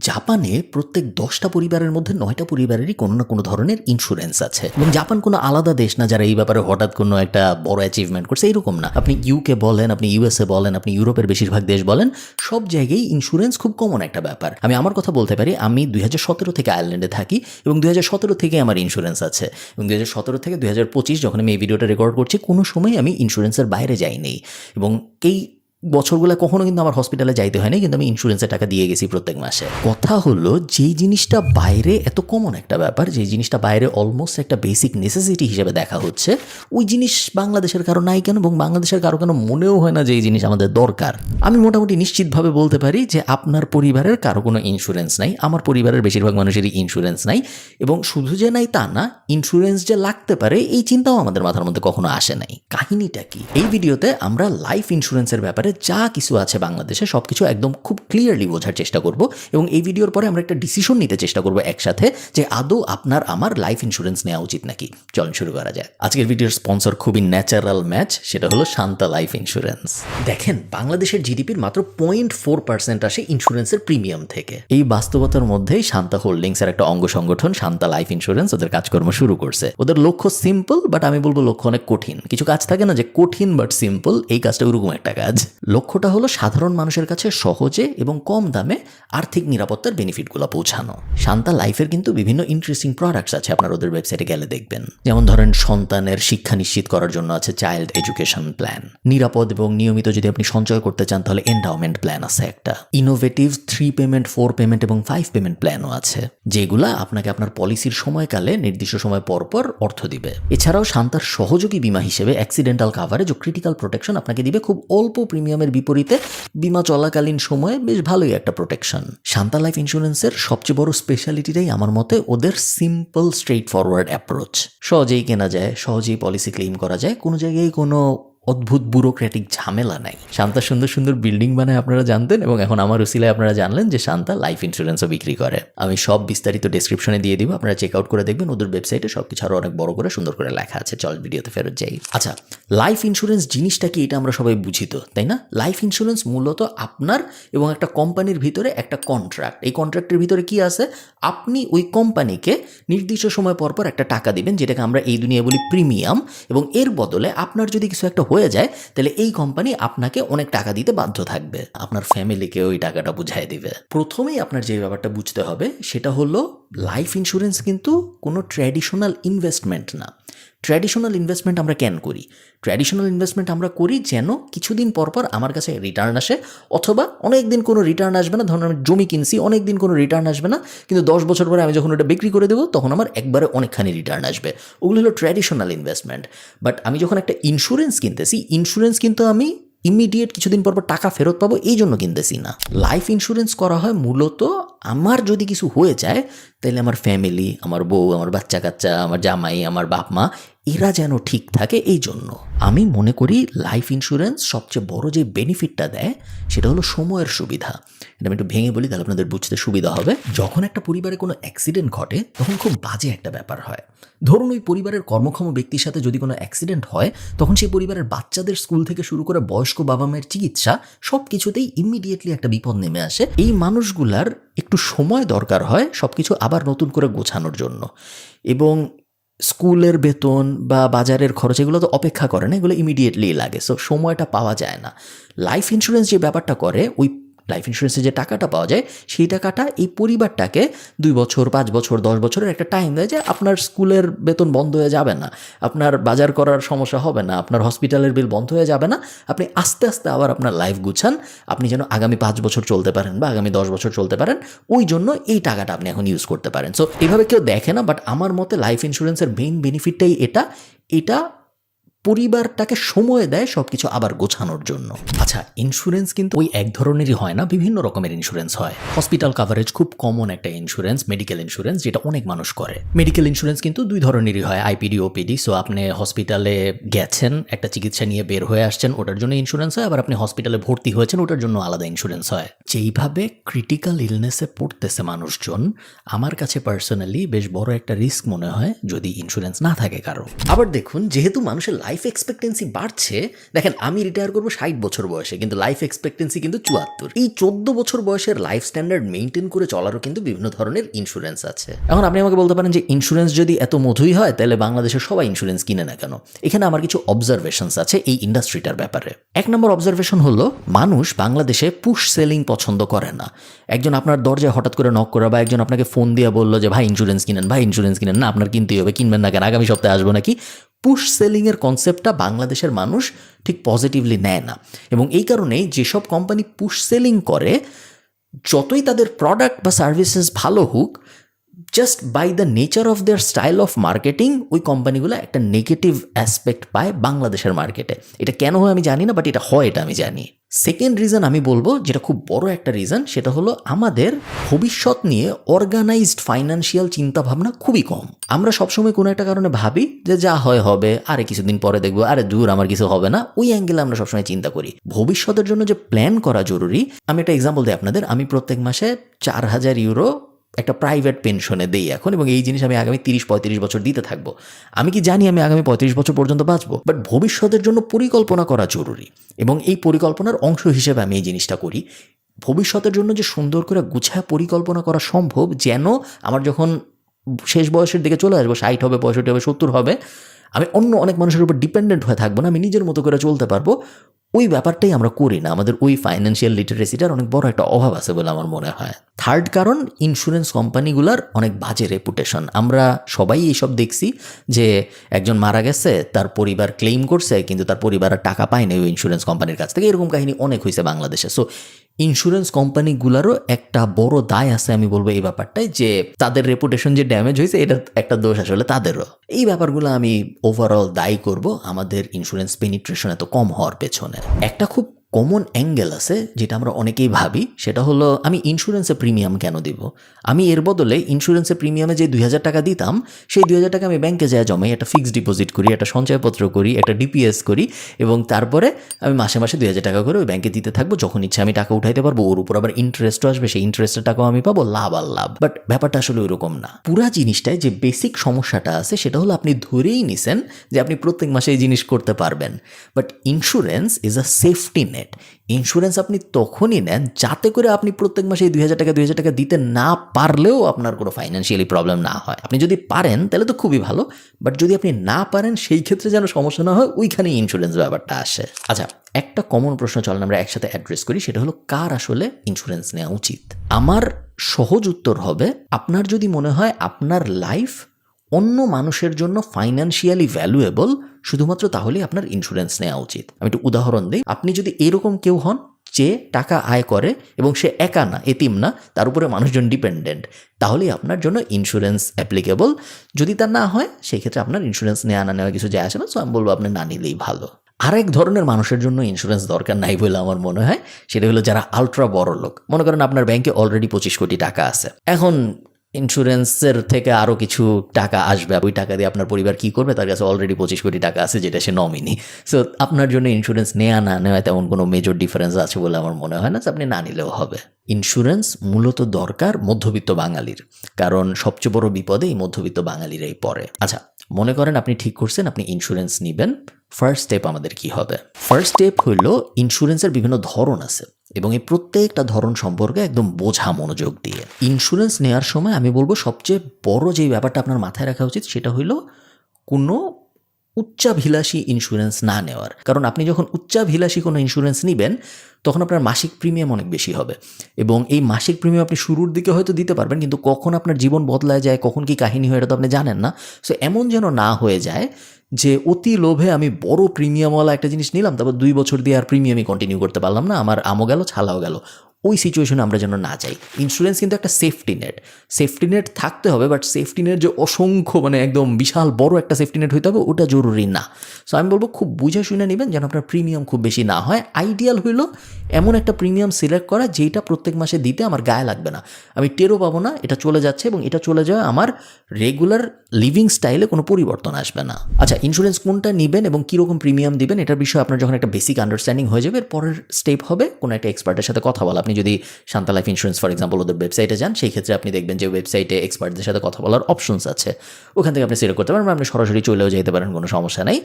জাপানে প্রত্যেক দশটা পরিবারের মধ্যে নয়টা পরিবারেরই কোনো না কোনো ধরনের ইন্স্যুরেন্স আছে। এবং জাপান কোনো আলাদা দেশ না যারা এই ব্যাপারে হঠাৎ কোনো একটা বড় অ্যাচিভমেন্ট করছে, এরকম না। আপনি ইউকে বলেন, আপনি ইউএসএ বলেন, আপনি ইউরোপের বেশিরভাগ দেশ বলেন, সব জায়গায় ইন্স্যুরেন্স খুব কমন একটা ব্যাপার। আমি আমার কথা বলতে পারি, আমি দু হাজার সতেরো থেকে আয়ারল্যান্ডে থাকি এবং দু হাজার সতেরো থেকে আমার ইন্স্যুরেন্স আছে। এবং দুই হাজার সতেরো থেকে দুই হাজার পঁচিশ যখন আমি এই ভিডিওটা রেকর্ড করছি, কোনো সময় আমি ইন্স্যুরেন্সের বাইরে যাইনি। এবং এই বছরগুলো কখনো কিন্তু আমার হসপিটালে যাইতে হয়নি, কিন্তু আমি ইন্স্যুরেন্সের টাকা দিয়ে গেছি প্রত্যেক মাসে। কথা হলো, যেই জিনিসটা বাইরে এত কমন একটা ব্যাপার, যেই জিনিসটা বাইরে অলমোস্ট একটা বেসিক নেসেসিটি হিসেবে দেখা হচ্ছে, ওই জিনিস বাংলাদেশের কারও নাই কেন এবং বাংলাদেশের কারও কেন মনেও হয় না যে এই জিনিস আমাদের দরকার। আমি মোটামুটি নিশ্চিতভাবে বলতে পারি যে আপনার পরিবারের কারও কোনো ইন্স্যুরেন্স নাই, আমার পরিবারের বেশিরভাগ মানুষেরই ইন্স্যুরেন্স নাই এবং শুধু যে নাই তা না ইন্স্যুরেন্স যে লাগতে পারে এই চিন্তাও আমাদের মাথার মধ্যে কখনো আসে নাই। কাহিনীটা কি? এই ভিডিওতে আমরা লাইফ ইন্স্যুরেন্সের ব্যাপারে যা কিছু আছে বাংলাদেশে সব কিছু একদম খুব ক্লিয়ারলি বোঝার চেষ্টা করব এবং এই ভিডিওর পরে আমরা একটা ডিসিশন নিতে চেষ্টা করব একসাথে যে আদৌ আপনার, আমার লাইফ ইন্স্যুরেন্স নেওয়া উচিত নাকি? চলুন শুরু করা যায় আজকের ভিডিওর স্পন্সর খুবই ন্যাচারাল ম্যাচ সেটা হলো শান্তা লাইফ ইন্স্যুরেন্স দেখেন, বাংলাদেশের জিডিপির মাত্র পয়েন্ট ফোর পার্সেন্ট আসে ইন্স্যুরেন্সের প্রিমিয়াম থেকে। এই বাস্তবতার মধ্যেই শান্তা হোল্ডিংস এর একটা অঙ্গ সংগঠন, শান্তা লাইফ ইন্স্যুরেন্স ওদের কাজকর্ম শুরু করছে। ওদের লক্ষ্য সিম্পল বাট আমি বলব লক্ষ্য অনেক কঠিন। কিছু কাজ থাকে না যে কঠিন বাট সিম্পল এই কাজটা ওরকম একটা কাজ। লক্ষ্যটা হলো সাধারণ মানুষের কাছে সহজে এবং কম দামে আর্থিক নিরাপত্তার বেনিফিটগুলো পৌঁছানো। শান্তা লাইফের কিন্তু বিভিন্ন ইন্টারেস্টিং প্রোডাক্টস আছে, আপনার ওদের ওয়েবসাইটে গেলে দেখবেন। যেমন ধরেন, সন্তানের শিক্ষা নিশ্চিত করার জন্য আছে চাইল্ড এডুকেশন প্ল্যান নিরাপদ এবং নিয়মিত যদি আপনি সঞ্চয় করতে চান, তাহলে এন্ডাওমেন্ট প্ল্যান আছে একটা। Innovative three payment four payment এবং ফাইভ পেমেন্ট প্ল্যানও আছে, যেগুলা আপনাকে আপনার পলিসির সময়কালে নির্দিষ্ট সময় পর পর অর্থ দিবে। এছাড়াও শান্তার সহযোগী বিমা হিসেবে অ্যাক্সিডেন্টাল কাভারেজ ও ক্রিটিক্যাল প্রোটেকশন আপনাকে দিবে খুব অল্প প্রিমিয়ামের বিপরীতে বিমা চলাকালীন সময়ে বেশ ভালোই একটা প্রোটেকশন শান্তা লাইফ ইন্স্যুরেন্সের সবচেয়ে বড় স্পেশালিটিটাই আমার মতে ওদের সিম্পল স্ট্রেট ফরওয়ার্ড অ্যাপ্রোচ সহজেই কেনা যায়, সহজেই পলিসি ক্লেম করা যায়, কোনো জায়গায় কোনো অদ্ভুত ব্যুরোক্র্যাটিক ঝামেলা নাই। শান্তা সুন্দর সুন্দর বিল্ডিং বানায় আপনারা জানতেন এবং এখন আমার উসিলায় আপনারা জানলেন যে শান্তা লাইফ ইন্স্যুরেন্সও বিক্রি করে। আমি সব বিস্তারিত ডেসক্রিপশনে দিয়ে দিব, আপনারা চেক আউট করে দেখবেন, ওদের ওয়েবসাইটে সব কিছু আরও অনেক বড় করে সুন্দর করে লেখা আছে। চল, ভিডিওতে ফেরত যাই। আচ্ছা লাইফ ইন্স্যুরেন্স জিনিসটা কি এটা আমরা সবাই বুঝি তো, তাই না? লাইফ ইন্স্যুরেন্স মূলত আপনার এবং একটা কোম্পানির ভিতরে একটা কন্ট্রাক্ট এই কন্ট্রাক্টের ভিতরে কি আছে? আপনি ওই কোম্পানিকে নির্দিষ্ট সময় পর পর একটা টাকা দিবেন, যেটাকে আমরা এই দুনিয়া বলি প্রিমিয়াম এবং এর বদলে আপনার যদি কিছু একটা হয়ে যায়, তাহলে এই কোম্পানি আপনাকে অনেক টাকা দিতে বাধ্য থাকবে। আপনার ফ্যামিলিকে ওই টাকাটা বুঝাই দিবে। প্রথমেই আপনার যে ব্যাপারটা বুঝতে হবে, সেটা হলো লাইফ ইন্স্যুরেন্স কিন্তু কোনো ট্র্যাডিশনাল ইনভেস্টমেন্ট না। ট্র্যাডিশনাল ইনভেস্টমেন্ট আমরা কেন করি? ট্র্যাডিশনাল ইনভেস্টমেন্ট আমরা করি যেন কিছুদিন পর পর আমার কাছে রিটার্ন আসে, অথবা অনেক দিন কোনো রিটার্ন আসবে না, ধরুন আমি জমি কিনছি অনেক দিন কোনো রিটার্ন আসবে না, কিন্তু দশ বছর পরে আমি যখন ওটা বিক্রি করে দেবো, তখন আমার একবারে অনেকখানি রিটার্ন আসবে। ওগুলো হলো ট্র্যাডিশনাল ইনভেস্টমেন্ট বাট আমি যখন একটা ইন্স্যুরেন্স কিনতেছি ইন্স্যুরেন্স কিন্তু আমি ইমিডিয়েট কিছুদিন পর টাকা ফেরত পাবো, এই জন্য কিনতেছি না। লাইফ ইন্স্যুরেন্স করা হয় মূলত আমার যদি কিছু হয়ে যায় তাহলে আমার ফ্যামিলি আমার বউ, আমার বাচ্চা কাচ্চা আমার জামাই, আমার বাপ মা এরা যেন ঠিক থাকে এই জন্য আমি মনে করি লাইফ ইন্স্যুরেন্স সবচেয়ে বড় যে বেনিফিটটা দেয়, সেটা হলো সময়ের সুবিধা। এটা আমি একটু ভেঙে বলি, তাহলে আপনাদের বুঝতে সুবিধা হবে। যখন একটা পরিবারে কোনো অ্যাক্সিডেন্ট ঘটে, তখন খুব বাজে একটা ব্যাপার হয়। ধরুন ওই পরিবারের কর্মক্ষম ব্যক্তির সাথে যদি কোনো অ্যাক্সিডেন্ট হয়, তখন সেই পরিবারের বাচ্চাদের স্কুল থেকে শুরু করে বয়স্ক বাবা মায়ের চিকিৎসা সব কিছুতেই ইমিডিয়েটলি একটা বিপদ নেমে আসে। এই মানুষগুলার একটু সময় দরকার হয় সব কিছু আবার নতুন করে গোছানোর জন্য। এবং স্কুলের বেতন বা বাজারের খরচ এগুলো তো অপেক্ষা করে না, এগুলো ইমিডিয়েটলি লাগে। সো সময়টা পাওয়া যায় না। লাইফ ইন্স্যুরেন্স যে ব্যাপারটা করে, ওই লাইফ ইন্স্যুরেন্সে যে টাকাটা পাওয়া যায়, সেই টাকাটা এই পরিবারটাকে দুই বছর, পাঁচ বছর, দশ বছরের একটা টাইম দেয় যে আপনার স্কুলের বেতন বন্ধ হয়ে যাবে না, আপনার বাজার করার সমস্যা হবে না, আপনার হসপিটালের বিল বন্ধ হয়ে যাবে না, আপনি আস্তে আস্তে আবার আপনার লাইফ গুছান, আপনি যেন আগামী পাঁচ বছর চলতে পারেন বা আগামী দশ বছর চলতে পারেন, ওই জন্য এই টাকাটা আপনি এখন ইউজ করতে পারেন। সো এভাবে কেউ দেখে না বাট আমার মতে লাইফ ইন্স্যুরেন্সের মেইন বেনিফিটটাই এটা এটা পরিবারটাকে সময় দেয় সবকিছু আবার গোছানোর জন্য। আচ্ছা ইন্স্যুরেন্স কিন্তু ওই এক ধরনেরই হয় না, বিভিন্ন রকমের ইন্স্যুরেন্স হয়। হসপিটাল কাভারেজ খুব কমন একটা ইন্স্যুরেন্স মেডিকেল ইন্স্যুরেন্স যেটা অনেক মানুষ করে। মেডিকেল ইন্স্যুরেন্স কিন্তু দুই ধরনেরই হয় আইপিডি ওপিডি সো আপনি হসপিটালে গেছেন, একটা চিকিৎসা নিয়ে বের হয়ে আসছেন, ওটার জন্য ইন্স্যুরেন্স হয়, আবার আপনি হসপিটালে ভর্তি হয়েছেন, ওটার জন্য আলাদা ইন্স্যুরেন্স হয়। যেইভাবে ক্রিটিক্যাল ইলনেসে পড়তেছে মানুষজন, আমার কাছে পার্সোনালি বেশ বড় একটা রিস্ক মনে হয়, যদি ইন্স্যুরেন্স না থাকে কারও। আবার দেখুন, যেহেতু মানুষের লাইফ লাইফ এক্সপেক্টেন্সি বাড়ছে, দেখেন আমি রিটায়ার করব ষাট বছর বয়সে, কিন্তু লাইফ এক্সপেক্টেন্সি কিন্তু চুয়াত্তর। এই চোদ্দ বছর বয়সের লাইফ স্ট্যান্ডার্ড মেনটেন করে চলারও কিন্তু বিভিন্ন ধরনের ইন্স্যুরেন্স আছে। এখন আপনি আমাকে বলতে পারেন যে ইন্স্যুরেন্স যদি এত মধুই হয়, তাহলে বাংলাদেশের সবাই ইন্স্যুরেন্স কিনে না কেন? এখানে আমার কিছু অবজারভেশনস আছে এই ইন্ডাস্ট্রিটার ব্যাপারে। এক নম্বর অবজারভেশন হলো, মানুষ বাংলাদেশে পুশ সেলিং পছন্দ করে না। একজন আপনার দরজায় হঠাৎ করে নক করা বা একজন আপনাকে ফোন দিয়ে বলল যে, ভাই ইন্স্যুরেন্স কিনেন, ভাই ইন্স্যুরেন্স কিনেন। না, আপনার কিনতেই হবে, কিনবেন না কেন? আগামী সপ্তাহে আসব নাকি? পুশ সেলিংয়ের কনসেপ্টটা বাংলাদেশের মানুষ ঠিক পজিটিভলি নেয় না। এবং এই কারণেই যেসব কোম্পানি পুশ সেলিং করে, যতই তাদের প্রোডাক্ট বা সার্ভিসেস ভালো হোক just by the nature of their style of marketing ওই কোম্পানিগুলো একটা নেগেটিভ অ্যাসপেক্ট পায় বাংলাদেশের মার্কেটে এটা কেন হয় আমি জানি না বাট এটা হয় এটা আমি জানি। সেকেন্ড রিজন আমি বলব, যেটা খুব বড় একটা রিজন সেটা হলো আমাদের ভবিষ্যৎ নিয়ে অর্গানাইজড ফাইন্যান্সিয়াল চিন্তাভাবনা খুবই কম। আমরা সবসময় কোনো একটা কারণে ভাবি যে যা হয় হবে, আরে কিছুদিন পরে দেখব, আরে দূর, আমার কিছু হবে না। ওই অ্যাঙ্গেলে আমরা সবসময় চিন্তা করি। ভবিষ্যতের জন্য যে প্ল্যান করা জরুরি, আমি একটা এক্সাম্পল দিই আপনাদের। আমি প্রত্যেক মাসে চার হাজার ইউরো একটা প্রাইভেট পেনশনে দেই এখন এবং এই জিনিস আমি আগামী তিরিশ, পঁয়ত্রিশ বছর দিতে থাকব। আমি কি জানি আমি আগামী পঁয়ত্রিশ বছর পর্যন্ত বাঁচবো? বাট ভবিষ্যতের জন্য পরিকল্পনা করা জরুরি এবং এই পরিকল্পনার অংশ হিসেবে আমি এই জিনিসটা করি। ভবিষ্যতের জন্য যে সুন্দর করে গুছায় পরিকল্পনা করা সম্ভব, যেন আমার যখন শেষ বয়সের দিকে চলে আসব, ষাট হবে, পঁয়ষট্টি হবে, সত্তর হবে, আমি অন্য অনেক মানুষের উপর ডিপেন্ডেন্ট হয়ে থাকব না, আমি নিজের মতো করে চলতে পারব। ওই ব্যাপারটাই আমরা করি না। আমাদের ওই ফাইন্যান্সিয়াল লিটারেসিটার অনেক বড় একটা অভাব আছে বলে আমার মনে হয়। থার্ড কারণ ইন্স্যুরেন্স কোম্পানিগুলোর অনেক বাজে রেপুটেশন আমরা সবাই এইসব দেখছি যে একজন মারা গেছে, তার পরিবার ক্লেম করছে, কিন্তু তার পরিবার টাকা পায়নি ওই ইন্স্যুরেন্স কোম্পানির কাছ থেকে। এরকম কাহিনী অনেক হয়েছে বাংলাদেশে। সো ইন্স্যুরেন্স কোম্পানিগুলোরও একটা বড় দায় আছে, আমি বলব এই ব্যাপারটাই যে তাদের রেপুটেশন যে ড্যামেজ হয়েছে এটা একটা দোষ আসলে তাদেরও। এই ব্যাপারগুলো আমি ওভারঅল দায়ী করব, আমাদের ইন্স্যুরেন্স পেনিট্রেশন এত কম হওয়ার পেছনে। একটা খুব কমন অ্যাঙ্গেল আছে যেটা আমরা অনেকেই ভাবি, সেটা হলো আমি ইন্স্যুরেন্সে প্রিমিয়াম কেন দিব? আমি এর বদলে ইন্স্যুরেন্সে প্রিমিয়ামে যে দুই হাজার টাকা দিতাম, সেই দুই হাজার টাকা আমি ব্যাংকে যায় জমাই, একটা ফিক্সড ডিপোজিট করি, একটা সঞ্চয়পত্র করি, একটা ডিপিএস করি এবং তারপরে আমি মাসে মাসে দুই হাজার টাকা করে ওই ব্যাংকে দিতে থাকব, যখন ইচ্ছে আমি টাকা উঠাইতে পারব, ওর উপর আবার ইন্টারেস্টও আসবে, সেই ইন্টারেস্টের টাকাও আমি পাবো, লাভ আর লাভ। বাট ব্যাপারটা আসলে ওইরকম না। পুরা জিনিসটায় যে বেসিক সমস্যাটা আছে, সেটা হলো আপনি ধরেই নিছেন যে আপনি প্রত্যেক মাসে এই জিনিস করতে পারবেন। But insurance is a safety net insurance আপনি তখনই নেন যাতে করে আপনি প্রত্যেক মাসে দুই হাজার টাকা, দুই হাজার টাকা দিতে না পারলেও আপনার কোনো ফাইন্যান্সিয়ালি প্রবলেম না হয়। আপনি যদি পারেন, তাহলে তো খুবই ভালো। বাট যদি আপনি না পারেন, সেই ক্ষেত্রে যেন সমস্যা না হয়, ওইখানেই ইন্স্যুরেন্স ব্যাপারটা আসে। আচ্ছা একটা কমন প্রশ্ন চলেন, আমরা একসাথে অ্যাড্রেস করি, সেটা হলো কার আসলে ইন্স্যুরেন্স নেওয়া উচিত? আমার সহজ উত্তর হবে, আপনার যদি মনে হয় আপনার লাইফ অন্য মানুষের জন্য ফাইন্যান্সিয়ালি ভ্যালুয়েবল শুধুমাত্র তাহলেই আপনার ইন্স্যুরেন্স নেওয়া উচিত। আমি একটু উদাহরণ দিই, আপনি যদি এরকম কেউ হন যে টাকা আয় করে এবং সে একা না, এতিম না, তার উপরে মানুষজন ডিপেন্ডেন্ট তাহলেই আপনার জন্য ইন্স্যুরেন্স অ্যাপ্লিকেবল যদি তা না হয় সেই ক্ষেত্রে আপনার ইন্স্যুরেন্স নেওয়া না নেওয়া কিছু যায় আসে না সো আমি বলব আপনি না নিলেই ভালো। আরেক ধরনের মানুষের জন্য ইন্স্যুরেন্স দরকার নাই বলে আমার মনে হয়, সেটা হলো যারা আলট্রা বড় লোক। মনে করেন আপনার ব্যাংকে অলরেডি পঁচিশ কোটি টাকা আছে। এখন ইন্স্যুরেন্সের থেকে আরও কিছু টাকা আসবে। ওই টাকা দিয়ে আপনার পরিবার কি করবে? তার কাছে অলরেডি পঁচিশ কোটি টাকা আছে, যেটা সে নমিনি। সো আপনার জন্য ইন্স্যুরেন্স নেওয়া না নেওয়া তেমন কোনো মেজর ডিফারেন্স আছে বলে আমার মনে হয় না। যে আপনি না নিলেও হবে। ইন্স্যুরেন্স মূলত দরকার মধ্যবিত্ত বাঙালির। কারণ সবচেয়ে বড় বিপদে এই মধ্যবিত্ত বাঙালিরাই পড়ে। আচ্ছা মনে করেন আপনি ঠিক করছেন, আপনি ইন্স্যুরেন্স নেবেন। ফার্স্ট স্টেপ আমাদের কি হবে? ফার্স্ট স্টেপ হইল ইন্স্যুরেন্সের বিভিন্ন ধরন আছে। এবং এই প্রত্যেকটা ধরন সম্পর্কে একদম বোঝা মনোযোগ দিয়ে। ইন্স্যুরেন্স নেওয়ার সময় আমি বলব সবচেয়ে বড় যে ব্যাপারটা আপনার মাথায় রাখা উচিত সেটা হইল কোনো উচ্চাভিলাষী ইন্স্যুরেন্স না নেওয়ার। কারণ আপনি যখন উচ্চাভিলাষী কোনো ইন্স্যুরেন্স নেবেন, তখন আপনার মাসিক প্রিমিয়াম অনেক বেশি হবে। এবং এই মাসিক প্রিমিয়াম আপনি শুরুর দিকে হয়তো দিতে পারবেন, কিন্তু কখন আপনার জীবন বদলায় যায়, কখন কি কাহিনী হয়, এটা তো আপনি জানেন না। সো এমন যেন না হয়ে যায় যে অতি লোভে আমি বড় প্রিমিয়ামওয়ালা একটা জিনিস নিলাম, তারপর দুই বছর দিয়ে আর প্রিমিয়ামই কন্টিনিউ করতে পারলাম না, আমার আমও গেল, ছালাও গেল। ওই সিচুয়েশনে আমরা যেন না যাই। ইন্স্যুরেন্স কিন্তু একটা সেফটি নেট সেফটি নেট থাকতে হবে বাট সেফটি নেট যে অসংখ্য মানে একদম বিশাল বড় একটা সেফটি নেট হইতে হবে, ওটা জরুরি না। সো আমি বলব, খুব বুঝে শুনে নেবেন যেন আপনার প্রিমিয়াম খুব বেশি না হয়। আইডিয়াল হইল এমন একটা প্রিমিয়াম সিলেক্ট করা যেটা প্রত্যেক মাসে দিতে আমার গায়ে লাগবে না। আমি টেরও পাবো না, এটা চলে যাচ্ছে এবং এটা চলে যাওয়া আমার রেগুলার লিভিং স্টাইলে কোনো পরিবর্তন আসবে না। আচ্ছা ইন্স্যুরেন্স কোনটা নেবেন এবং কীরকম প্রিমিয়াম দিবেন, এটার বিষয়ে আপনার যখন একটা বেসিক আন্ডারস্ট্যান্ডিং হয়ে যাবে পরের স্টেপ হবে কোনো একটা এক্সপার্টের সাথে কথা বলা। আপনি যদি Shanta life insurance for example ওদের ওয়েবসাইটে যান, সেই ক্ষেত্রে আপনি দেখবেন যে ওয়েবসাইটে এক্সপার্টদের সাথে কথা বলার অপশনস আছে। ওখান থেকে আপনি সিলেক্ট করতে পারেন আপনি সরাসরি চলেও যেতে পারেন, কোনো সমস্যা নাই।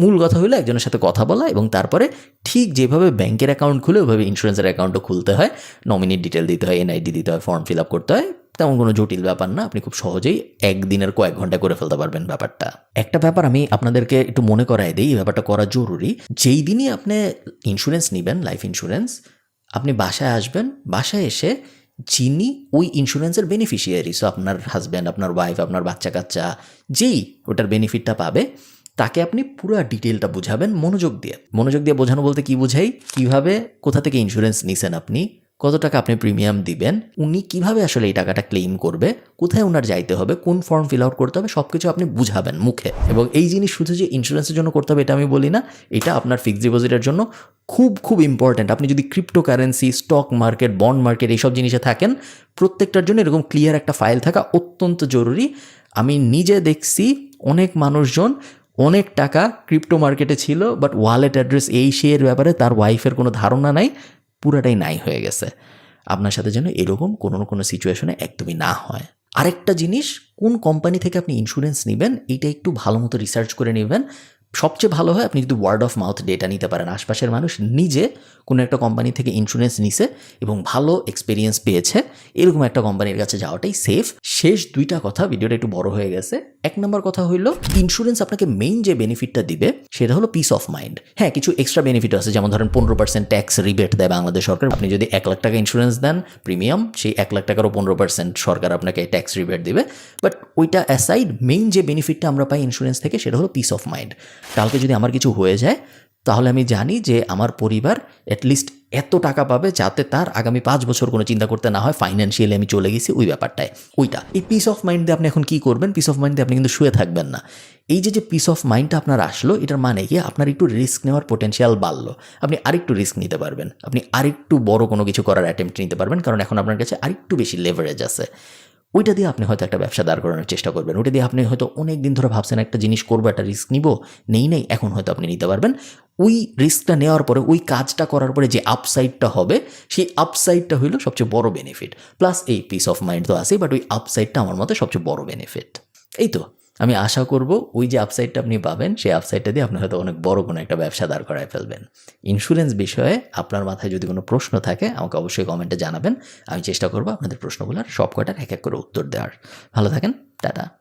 মূল কথা হলো একজনের সাথে কথা বলা এবং তারপরে ঠিক যেভাবে ব্যাংকের অ্যাকাউন্ট খুলে, ওইভাবে ইন্স্যুরেন্সের অ্যাকাউন্টও খুলতে হয়। নমিনির ডিটেল দিতে হয় এনআইডি দিতে হয় ফর্ম ফিল আপ করতে হয়। তেমন কোনো জটিল ব্যাপার না, আপনি খুব সহজেই একদিনের কয়েক ঘণ্টা করে ফেলতে পারবেন ব্যাপারটা। একটা ব্যাপার আমি আপনাদেরকে একটু মনে করাই দিই, এই ব্যাপারটা করা জরুরি। যেই দিনই আপনি ইন্স্যুরেন্স নেবেন লাইফ ইন্স্যুরেন্স আপনি বাসায় আসবেন, বাসায় এসে যিনি ওই ইন্স্যুরেন্সের বেনিফিশিয়ারি সো আপনার হাজব্যান্ড আপনার ওয়াইফ আপনার বাচ্চা কাচ্চা যেই ওটার বেনিফিটটা পাবে, তাকে আপনি পুরো ডিটেলটা বুঝাবেন, মনোযোগ দিয়ে। মনোযোগ দিয়ে বোঝানো বলতে কি বুঝাই? কীভাবে, কোথা থেকে ইন্স্যুরেন্স নিছেন আপনি? কত টাকা আপনি প্রিমিয়াম দিবেন, উনি কীভাবে আসলে এই টাকাটা ক্লেম করবে, কোথায় ওনার যাইতে হবে, কোন ফর্ম ফিল আউট করতে হবে সব কিছু আপনি বুঝাবেন মুখে। এবং এই জিনিস শুধু যে ইন্স্যুরেন্সের জন্য করতে হবে এটা আমি বলি না, এটা আপনার ফিক্সড ডিপোজিটের জন্য খুব খুব ইম্পর্ট্যান্ট আপনি যদি crypto currency stock market bond market এইসব জিনিসে থাকেন, প্রত্যেকটার জন্য এরকম ক্লিয়ার একটা ফাইল থাকা অত্যন্ত জরুরি। আমি নিজে দেখছি অনেক মানুষজন অনেক টাকা ক্রিপ্টো মার্কেটে ছিল বাট ওয়ালেট অ্যাড্রেস এই শেয়ার ব্যাপারে তার ওয়াইফের কোনো ধারণা নাই। পুরাটাই নাই হয়ে গেছে। আপনার সাথে যেন এরকম কোনো না কোনো সিচুয়েশনে একদমই না হয়। আরেকটা জিনিস, কোন কোম্পানি থেকে আপনি ইন্স্যুরেন্স নেবেন এটা একটু ভালো মতো রিসার্চ করে নেবেন। সবচেয়ে ভালো হয় আপনি যদি ওয়ার্ড অফ মাউথ ডেটা নিতে পারেন, আশপাশের মানুষ নিজে কোনো একটা কোম্পানি থেকে ইন্স্যুরেন্স নিছে এবং ভালো এক্সপিরিয়েন্স পেয়েছে, এরকম একটা কোম্পানির কাছে যাওয়াটাই সেফ শেষ দুইটা কথা ভিডিওটা একটু বড় হয়ে গেছে। এক নম্বর কথা হইল ইন্স্যুরেন্স আপনাকে মেইন যে বেনিফিটটা দিবে, সেটা হলো পিস অফ মাইন্ড হ্যাঁ কিছু এক্সট্রা বেনিফিট আছে, যেমন ধরেন পনেরো পার্সেন্ট ট্যাক্স রিবেট দেয় বাংলাদেশ সরকার। আপনি যদি এক লাখ টাকা ইন্স্যুরেন্স দেন প্রিমিয়াম সেই এক লাখ টাকারও পনেরো পার্সেন্ট সরকার আপনাকে ট্যাক্স রিবেট দিবে। বাট ওইটা অ্যাসাইড মেইন যে বেনিফিটটা আমরা পাই ইন্স্যুরেন্স থেকে, সেটা হলো পিস অফ মাইন্ড কালকে যদি আমার কিছু হয়ে যায়, তাহলে আমি জানি যে আমার পরিবার অ্যাটলিস্ট এত টাকা পাবে যাতে তার আগামী পাঁচ বছর কোনো চিন্তা করতে না হয় ফাইন্যান্সিয়ালি আমি চলে গেছি ওই ব্যাপারটায়। ওইটা। এই পিস অফ মাইন্ড আপনি এখন কী করবেন? পিস অফ মাইন্ড আপনি কিন্তু শুয়ে থাকবেন না। এই যে যে পিস অফ মাইন্ডটা আপনার আসলো, এটার মানে কি? আপনার একটু রিস্ক নেওয়ার পোটেনশিয়াল বাড়লো। আপনি আরেকটু রিস্ক নিতে পারবেন। আপনি আরেকটু বড় কোনো কিছু করার অ্যাটেম্প্ট নিতে পারবেন, কারণ এখন আপনার কাছে আরেকটু বেশি লেভারেজ আছে। ওইটা দিয়ে আপনি হয়তো একটা ব্যবসা দাঁড় করানোর চেষ্টা করবেন। ওইটা দিয়ে আপনি হয়তো অনেক দিন ধরে ভাবছেন একটা জিনিস করব, একটা রিস্ক নিব, নেই নেই, এখন হয়তো আপনি নিতে পারবেন। ওই রিস্কটা নেওয়ার পরে, ওই কাজটা করার পরে যে আপসাইডটা হবে, সেই আপসাইডটা হইল সবচেয়ে বড় বেনিফিট প্লাস এই পিস অফ মাইন্ড তো আছে বাট ওই আপসাইডটা আমার মতে সবচেয়ে বড় বেনিফিট এই তো। আমি আশা করব ওই যে আপসাইডটা আপনি পাবেন, সেই আপসাইডটা দিয়ে আপনি হয়তো অনেক বড় কোনো একটা ব্যবসা দাঁড় করায় ফেলবেন। ইন্স্যুরেন্স বিষয়ে আপনার মাথায় যদি কোনো প্রশ্ন থাকে, আমাকে অবশ্যই কমেন্টে জানাবেন। আমি চেষ্টা করব আপনাদের প্রশ্নগুলোর সব কটার এক এক করে উত্তর দেওয়ার। ভালো থাকেন, টাটা।